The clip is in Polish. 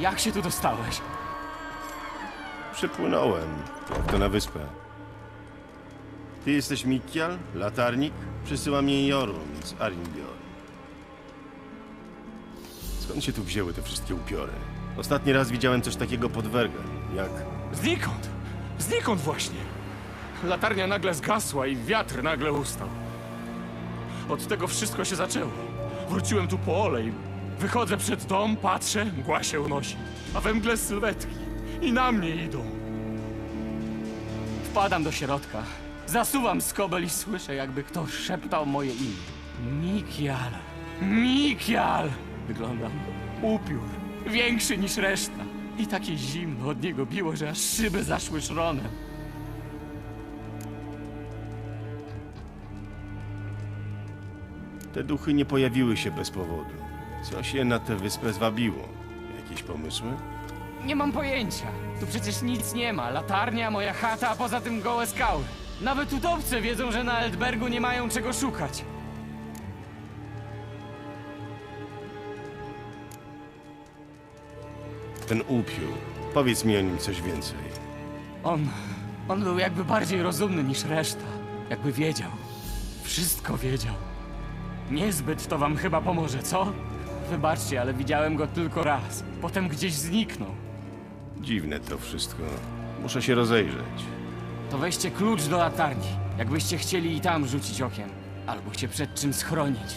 Jak się tu dostałeś? Przypłynąłem. Jak to na wyspę. Ty jesteś Mikial? Latarnik? Przysyła mnie Jorun z Arinbior. Skąd się tu wzięły te wszystkie upiory? Ostatni raz widziałem coś takiego pod Wergen. Jak... Znikąd! Znikąd właśnie! Latarnia nagle zgasła i wiatr nagle ustał. Od tego wszystko się zaczęło. Wróciłem tu po olej. Wychodzę przed dom, patrzę, mgła się unosi. A we mgle sylwetki. I na mnie idą. Wpadam do środka. Zasuwam skobel i słyszę, jakby ktoś szeptał moje imię. Mikial. Mikial! Wyglądam. Upiór. Większy niż reszta. I takie zimno od niego biło, że aż szyby zaszły szronem. Te duchy nie pojawiły się bez powodu. Coś je na tę wyspę zwabiło. Jakieś pomysły? Nie mam pojęcia. Tu przecież nic nie ma. Latarnia, moja chata, a poza tym gołe skały. Nawet utopce wiedzą, że na Eldbergu nie mają czego szukać. Ten upiór. Powiedz mi o nim coś więcej. On... on był jakby bardziej rozumny niż reszta. Jakby wiedział. Wszystko wiedział. Niezbyt to wam chyba pomoże, co? Wybaczcie, ale widziałem go tylko raz. Potem gdzieś zniknął. Dziwne to wszystko. Muszę się rozejrzeć. To weźcie klucz do latarni, jakbyście chcieli i tam rzucić okiem. Albo się przed czym schronić.